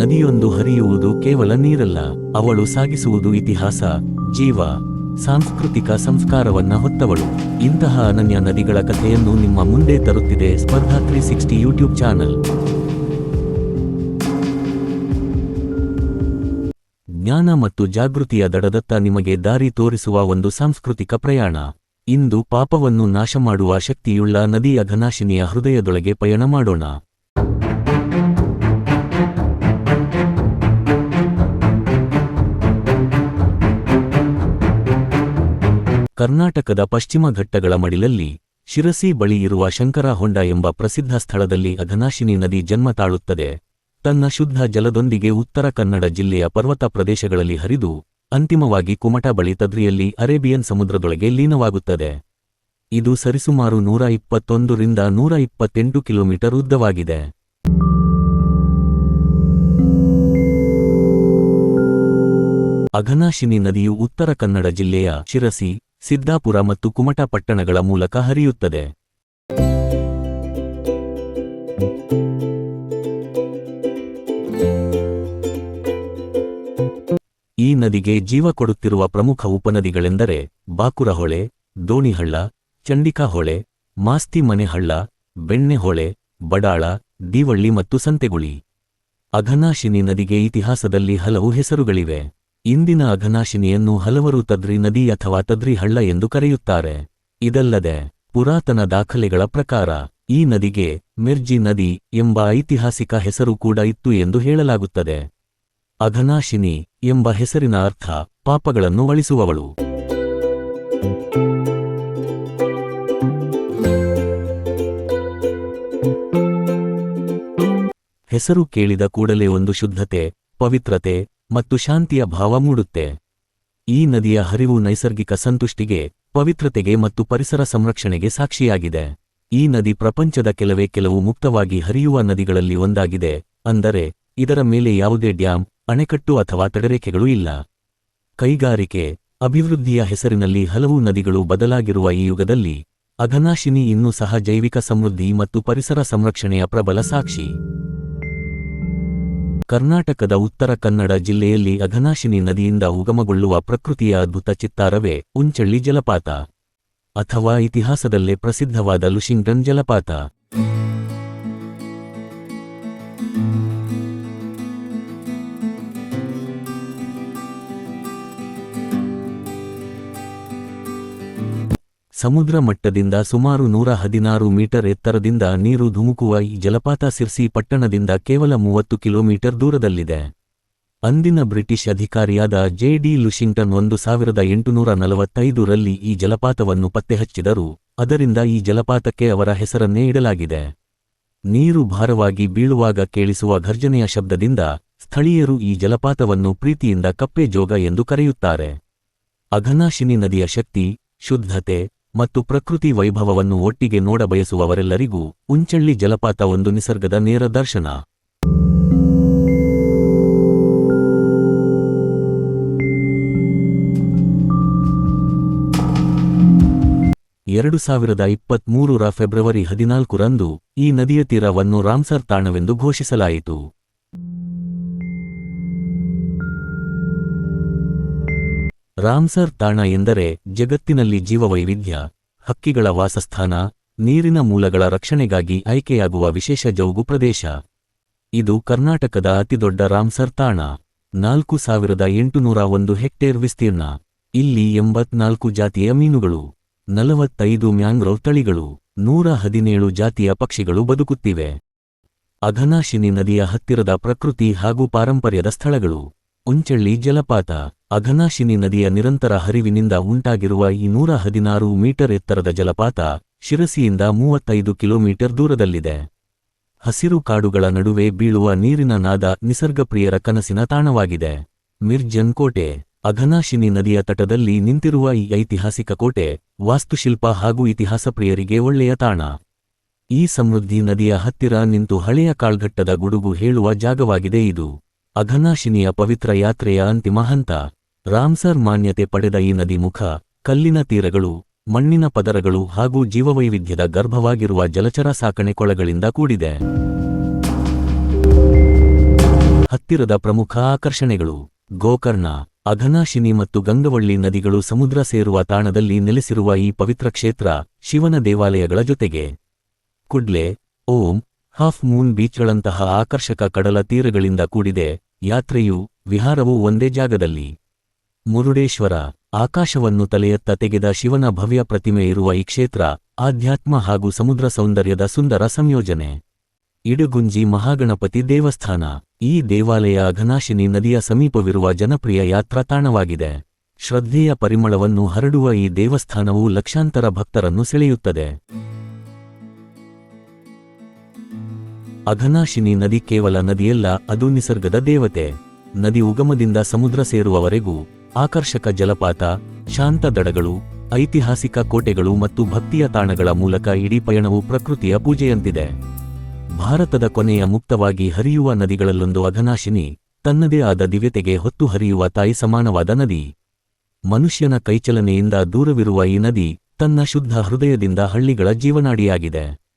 ನದಿಯೊಂದು ಹರಿಯುವುದು ಕೇವಲ ನೀರಲ್ಲ, ಅವಳು ಸಾಗಿಸುವುದು ಇತಿಹಾಸ, ಜೀವ, ಸಾಂಸ್ಕೃತಿಕ ಸಂಸ್ಕಾರವನ್ನ ಹೊತ್ತವಳು. ಇಂತಹ ಅನನ್ಯ ನದಿಗಳ ಕಥೆಯನ್ನು ನಿಮ್ಮ ಮುಂದೆ ತರುತ್ತಿದೆ ಸ್ಪರ್ಧಾ ತ್ರೀ ಸಿಕ್ಸ್ಟಿ ಯೂಟ್ಯೂಬ್ ಚಾನಲ್. ಜ್ಞಾನ ಮತ್ತು ಜಾಗೃತಿಯ ದಡದತ್ತ ನಿಮಗೆ ದಾರಿ ತೋರಿಸುವ ಒಂದು ಸಾಂಸ್ಕೃತಿಕ ಪ್ರಯಾಣ. ಇಂದು ಪಾಪವನ್ನು ನಾಶ ಮಾಡುವ ಶಕ್ತಿಯುಳ್ಳ ನದಿ ಘನಾಶಿನಿಯ ಹೃದಯದೊಳಗೆ ಪಯಣ ಮಾಡೋಣ. ಕರ್ನಾಟಕದ ಪಶ್ಚಿಮ ಘಟ್ಟಗಳ ಮಡಿಲಲ್ಲಿ ಶಿರಸಿ ಬಳಿ ಇರುವ ಶಂಕರ ಹೊಂಡ ಎಂಬ ಪ್ರಸಿದ್ಧ ಸ್ಥಳದಲ್ಲಿ ಅಘನಾಶಿನಿ ನದಿ ಜನ್ಮ ತಾಳುತ್ತದೆ. ತನ್ನ ಶುದ್ಧ ಜಲದೊಂದಿಗೆ ಉತ್ತರ ಕನ್ನಡ ಜಿಲ್ಲೆಯ ಪರ್ವತ ಪ್ರದೇಶಗಳಲ್ಲಿ ಹರಿದು ಅಂತಿಮವಾಗಿ ಕುಮಟ ಬಳಿ ತದ್ರಿಯಲ್ಲಿ ಅರೇಬಿಯನ್ ಸಮುದ್ರದೊಳಗೆ ಲೀನವಾಗುತ್ತದೆ. ಇದು ಸರಿಸುಮಾರು ನೂರ ಇಪ್ಪತ್ತೊಂದರಿಂದ ನೂರ ಇಪ್ಪತ್ತೆಂಟು ಕಿಲೋಮೀಟರ್ ಉದ್ದವಾಗಿದೆ. ಅಘನಾಶಿನಿ ನದಿಯು ಉತ್ತರ ಕನ್ನಡ ಜಿಲ್ಲೆಯ ಶಿರಸಿ ಸಿದ್ದಾಪುರ ಮತ್ತು ಕುಮಟಾ ಪಟ್ಟಣಗಳ ಮೂಲಕ ಹರಿಯುತ್ತದೆ. ಈ ನದಿಗೆ ಜೀವ ಕೊಡುತ್ತಿರುವ ಪ್ರಮುಖ ಉಪನದಿಗಳೆಂದರೆ ಬಾಕುರಹೊಳೆ, ದೋಣಿಹಳ್ಳ, ಚಂಡಿಕಾಹೊಳೆ, ಮಾಸ್ತಿಮನೆಹಳ್ಳ, ಬೆಣ್ಣೆಹೊಳೆ, ಬಡಾಳ, ದೀವಳ್ಳಿ ಮತ್ತು ಸಂತೆಗುಳಿ. ಅಘನಾಶಿನಿ ನದಿಗೆ ಇತಿಹಾಸದಲ್ಲಿ ಹಲವು ಹೆಸರುಗಳಿವೆ. ಇಂದಿನ ಅಘನಾಶಿನಿಯನ್ನು ಹಲವರು ತದ್ರಿ ನದಿ ಅಥವಾ ತದ್ರಿ ಹಳ್ಳ ಎಂದು ಕರೆಯುತ್ತಾರೆ. ಇದಲ್ಲದೆ, ಪುರಾತನ ದಾಖಲೆಗಳ ಪ್ರಕಾರ, ಈ ನದಿಗೆ ಮಿರ್ಜಿ ನದಿ ಎಂಬ ಐತಿಹಾಸಿಕ ಹೆಸರು ಕೂಡ ಇತ್ತು ಎಂದು ಹೇಳಲಾಗುತ್ತದೆ. ಅಘನಾಶಿನಿ ಎಂಬ ಹೆಸರಿನ ಅರ್ಥ ಪಾಪಗಳನ್ನು ಅಳಿಸುವವಳು. ಹೆಸರು ಕೇಳಿದ ಕೂಡಲೇ ಒಂದು ಶುದ್ಧತೆ, ಪವಿತ್ರತೆ ಮತ್ತು ಶಾಂತಿಯ ಭಾವ ಮೂಡುತ್ತೆ. ಈ ನದಿಯ ಹರಿವು ನೈಸರ್ಗಿಕ ಸಂತುಷ್ಟಿಗೆ, ಪವಿತ್ರತೆಗೆ ಮತ್ತು ಪರಿಸರ ಸಂರಕ್ಷಣೆಗೆ ಸಾಕ್ಷಿಯಾಗಿದೆ. ಈ ನದಿ ಪ್ರಪಂಚದ ಕೆಲವೇ ಕೆಲವು ಮುಕ್ತವಾಗಿ ಹರಿಯುವ ನದಿಗಳಲ್ಲಿ ಒಂದಾಗಿದೆ, ಅಂದರೆ, ಇದರ ಮೇಲೆ ಯಾವುದೇ ಡ್ಯಾಂ, ಅಣೆಕಟ್ಟು ಅಥವಾ ತಡೆರೇಖೆಗಳು ಇಲ್ಲ. ಕೈಗಾರಿಕೆ, ಅಭಿವೃದ್ಧಿಯ ಹೆಸರಿನಲ್ಲಿ ಹಲವು ನದಿಗಳು ಬದಲಾಗಿರುವ ಈ ಯುಗದಲ್ಲಿ, ಅಘನಾಶಿನಿ ಇನ್ನೂ ಸಹ ಜೈವಿಕ ಸಮೃದ್ಧಿ ಮತ್ತು ಪರಿಸರ ಸಂರಕ್ಷಣೆಯ ಪ್ರಬಲ ಸಾಕ್ಷಿ. ಕರ್ನಾಟಕದ ಉತ್ತರ ಕನ್ನಡ ಜಿಲ್ಲೆಯಲ್ಲಿ ಅಘನಾಶಿನಿ ನದಿಯಿಂದ ಉಗಮಗೊಳ್ಳುವ ಪ್ರಕೃತಿಯ ಅದ್ಭುತ ಚಿತ್ತಾರವೇ ಉಂಚಳ್ಳಿ ಜಲಪಾತ. ಅಥವಾ ಇತಿಹಾಸದಲ್ಲೇ ಪ್ರಸಿದ್ಧವಾದ ಲುಷಿಂಗ್ಟನ್ ಜಲಪಾತ. ಸಮುದ್ರ ಮಟ್ಟದಿಂದ ಸುಮಾರು ನೂರ ಹದಿನಾರು ಮೀಟರ್ ಎತ್ತರದಿಂದ ನೀರು ಧುಮುಕುವ ಈ ಜಲಪಾತ ಸಿರ್ಸಿ ಪಟ್ಟಣದಿಂದ ಕೇವಲ ಮೂವತ್ತು ಕಿಲೋಮೀಟರ್ ದೂರದಲ್ಲಿದೆ. ಅಂದಿನ ಬ್ರಿಟಿಷ್ ಅಧಿಕಾರಿಯಾದ ಜೆ ಡಿ ಲುಷಿಂಗ್ಟನ್ ಒಂದು ಸಾವಿರದ ಎಂಟುನೂರ ನಲವತ್ತೈದರಲ್ಲಿ ಈ ಜಲಪಾತವನ್ನು ಪತ್ತೆಹಚ್ಚಿದರು, ಅದರಿಂದ ಈ ಜಲಪಾತಕ್ಕೆ ಅವರ ಹೆಸರನ್ನೇ ಇಡಲಾಗಿದೆ. ನೀರು ಭಾರವಾಗಿ ಬೀಳುವಾಗ ಕೇಳಿಸುವ ಘರ್ಜನೆಯ ಶಬ್ದದಿಂದ ಸ್ಥಳೀಯರು ಈ ಜಲಪಾತವನ್ನು ಪ್ರೀತಿಯಿಂದ ಕಪ್ಪೆ ಜೋಗ ಎಂದು ಕರೆಯುತ್ತಾರೆ. ಅಘನಾಶಿನಿ ನದಿಯ ಶಕ್ತಿ, ಶುದ್ಧತೆ ಮತ್ತು ಪ್ರಕೃತಿ ವೈಭವವನ್ನು ಒಟ್ಟಿಗೆ ನೋಡಬಯಸುವವರೆಲ್ಲರಿಗೂ ಉಂಚಳ್ಳಿ ಜಲಪಾತ ಒಂದು ನಿಸರ್ಗದ ನೇರ ದರ್ಶನ. ಎರಡು ಸಾವಿರದ ಇಪ್ಪತ್ಮೂರರ ಫೆಬ್ರವರಿ ಹದಿನಾಲ್ಕರಂದು ಈ ನದಿಯ ತೀರವನ್ನು ರಾಮ್ಸರ್ ತಾಣವೆಂದು ಘೋಷಿಸಲಾಯಿತು. ರಾಮ್ಸರ್ ತಾಣ ಎಂದರೆ ಜಗತ್ತಿನಲ್ಲಿ ಜೀವವೈವಿಧ್ಯ, ಹಕ್ಕಿಗಳ ವಾಸಸ್ಥಾನ, ನೀರಿನ ಮೂಲಗಳ ರಕ್ಷಣೆಗಾಗಿ ಆಯ್ಕೆಯಾಗುವ ವಿಶೇಷ ಜೌಗು ಪ್ರದೇಶ. ಇದು ಕರ್ನಾಟಕದ ಅತಿದೊಡ್ಡ ರಾಮ್ಸರ್ ತಾಣ. ನಾಲ್ಕು ಸಾವಿರದ ಎಂಟುನೂರ ಒಂದು ಹೆಕ್ಟೇರ್ ವಿಸ್ತೀರ್ಣ. ಇಲ್ಲಿ ಎಂಬತ್ನಾಲ್ಕು ಜಾತಿಯ ಮೀನುಗಳು, ನಲವತ್ತೈದು ಮ್ಯಾಂಗ್ರೋವ್ ತಳಿಗಳು, ನೂರ ಹದಿನೇಳು ಜಾತಿಯ ಪಕ್ಷಿಗಳು ಬದುಕುತ್ತಿವೆ. ಅಘನಾಶಿನಿ ನದಿಯ ಹತ್ತಿರದ ಪ್ರಕೃತಿ ಹಾಗೂ ಪಾರಂಪರ್ಯದ ಸ್ಥಳಗಳು. ಉಂಚಳ್ಳಿ ಜಲಪಾತ, ಅಘನಾಶಿನಿ ನದಿಯ ನಿರಂತರ ಹರಿವಿನಿಂದ ಉಂಟಾಗಿರುವ ಈ ನೂರ ಹದಿನಾರು ಮೀಟರ್ ಎತ್ತರದ ಜಲಪಾತ, ಶಿರಸಿಯಿಂದ ಮೂವತ್ತೈದು ಕಿಲೋಮೀಟರ್ ದೂರದಲ್ಲಿದೆ. ಹಸಿರು ಕಾಡುಗಳ ನಡುವೆ ಬೀಳುವ ನೀರಿನ ನಾದ ನಿಸರ್ಗಪ್ರಿಯರ ಕನಸಿನ ತಾಣವಾಗಿದೆ. ಮಿರ್ಜನ್ ಕೋಟೆ ಅಘನಾಶಿನಿ ನದಿಯ ತಟದಲ್ಲಿ ನಿಂತಿರುವ ಈ ಐತಿಹಾಸಿಕ ಕೋಟೆ, ವಾಸ್ತುಶಿಲ್ಪ ಹಾಗೂ ಇತಿಹಾಸ ಪ್ರಿಯರಿಗೆ ಒಳ್ಳೆಯ ತಾಣ. ಈ ಸಮೃದ್ಧಿ ನದಿಯ ಹತ್ತಿರ ನಿಂತು ಹಳೆಯ ಕಾಳ್ಘಟ್ಟದ ಗುಡುಗು ಹೇಳುವ ಜಾಗವಾಗಿದೆ ಇದು. ಅಘನಾಶಿನಿಯ ಪವಿತ್ರ ಯಾತ್ರೆಯ ಅಂತಿಮ ಹಂತ. ರಾಮ್ಸರ್ ಮಾನ್ಯತೆ ಪಡೆದ ಈ ನದಿ ಮುಖ, ಕಲ್ಲಿನ ತೀರಗಳು, ಮಣ್ಣಿನ ಪದರಗಳು ಹಾಗೂ ಜೀವವೈವಿಧ್ಯದ ಗರ್ಭವಾಗಿರುವ ಜಲಚರ ಸಾಕಣೆ ಕೊಳಗಳಿಂದ ಕೂಡಿದೆ. ಹತ್ತಿರದ ಪ್ರಮುಖ ಆಕರ್ಷಣೆಗಳು, ಗೋಕರ್ಣ, ಅಘನಾಶಿನಿ ಮತ್ತು ಗಂಗವಳ್ಳಿ ನದಿಗಳು ಸಮುದ್ರ ಸೇರುವ ತಾಣದಲ್ಲಿ ನೆಲೆಸಿರುವ ಈ ಪವಿತ್ರ ಕ್ಷೇತ್ರ ಶಿವನ ದೇವಾಲಯಗಳ ಜೊತೆಗೆ. ಕುಡ್ಲೆ, ಓಂ, ಹಾಫ್ ಮೂನ್ ಬೀಚ್ಗಳಂತಹ ಆಕರ್ಷಕ ಕಡಲ ತೀರಗಳಿಂದ ಕೂಡಿದೆ. ಯಾತ್ರೆಯು ವಿಹಾರವು ಒಂದೇ ಜಾಗದಲ್ಲಿ. ಮುರುಡೇಶ್ವರ ಆಕಾಶವನ್ನು ತಲೆಯತ್ತ ತೆಗೆದ ಶಿವನ ಭವ್ಯ ಪ್ರತಿಮೆ ಇರುವ ಈ ಕ್ಷೇತ್ರ ಆಧ್ಯಾತ್ಮ ಹಾಗೂ ಸಮುದ್ರ ಸೌಂದರ್ಯದ ಸುಂದರ ಸಂಯೋಜನೆ. ಇಡುಗುಂಜಿ ಮಹಾಗಣಪತಿ ದೇವಸ್ಥಾನ, ಈ ದೇವಾಲಯ ಅಘನಾಶಿನಿ ನದಿಯ ಸಮೀಪವಿರುವ ಜನಪ್ರಿಯ ಯಾತ್ರಾ ತಾಣವಾಗಿದೆ. ಶ್ರದ್ಧೆಯ ಪರಿಮಳವನ್ನು ಹರಡುವ ಈ ದೇವಸ್ಥಾನವು ಲಕ್ಷಾಂತರ ಭಕ್ತರನ್ನು ಸೆಳೆಯುತ್ತದೆ. ಅಘನಾಶಿನಿ ನದಿ ಕೇವಲ ನದಿಯಲ್ಲ, ಅದು ನಿಸರ್ಗದ ದೇವತೆ. ನದಿ ಉಗಮದಿಂದ ಸಮುದ್ರ ಸೇರುವವರೆಗೂ ಆಕರ್ಷಕ ಜಲಪಾತ, ಶಾಂತ ದಡಗಳು, ಐತಿಹಾಸಿಕ ಕೋಟೆಗಳು ಮತ್ತು ಭಕ್ತಿಯ ತಾಣಗಳ ಮೂಲಕ ಇಡೀ ಪಯಣವು ಪ್ರಕೃತಿಯ ಪೂಜೆಯಂತಿದೆ. ಭಾರತದ ಕೊನೆಯ ಮುಕ್ತವಾಗಿ ಹರಿಯುವ ನದಿಗಳಲ್ಲೊಂದು ಅಘನಾಶಿನಿ, ತನ್ನದೇ ಆದ ದಿವ್ಯತೆಗೆ ಹೊತ್ತು ಹರಿಯುವ ತಾಯಿ ಸಮಾನವಾದ ನದಿ. ಮನುಷ್ಯನ ಕೈಚಲನೆಯಿಂದ ದೂರವಿರುವ ಈ ನದಿ ತನ್ನ ಶುದ್ಧ ಹೃದಯದಿಂದ ಹಳ್ಳಿಗಳ ಜೀವನಾಡಿಯಾಗಿದೆ.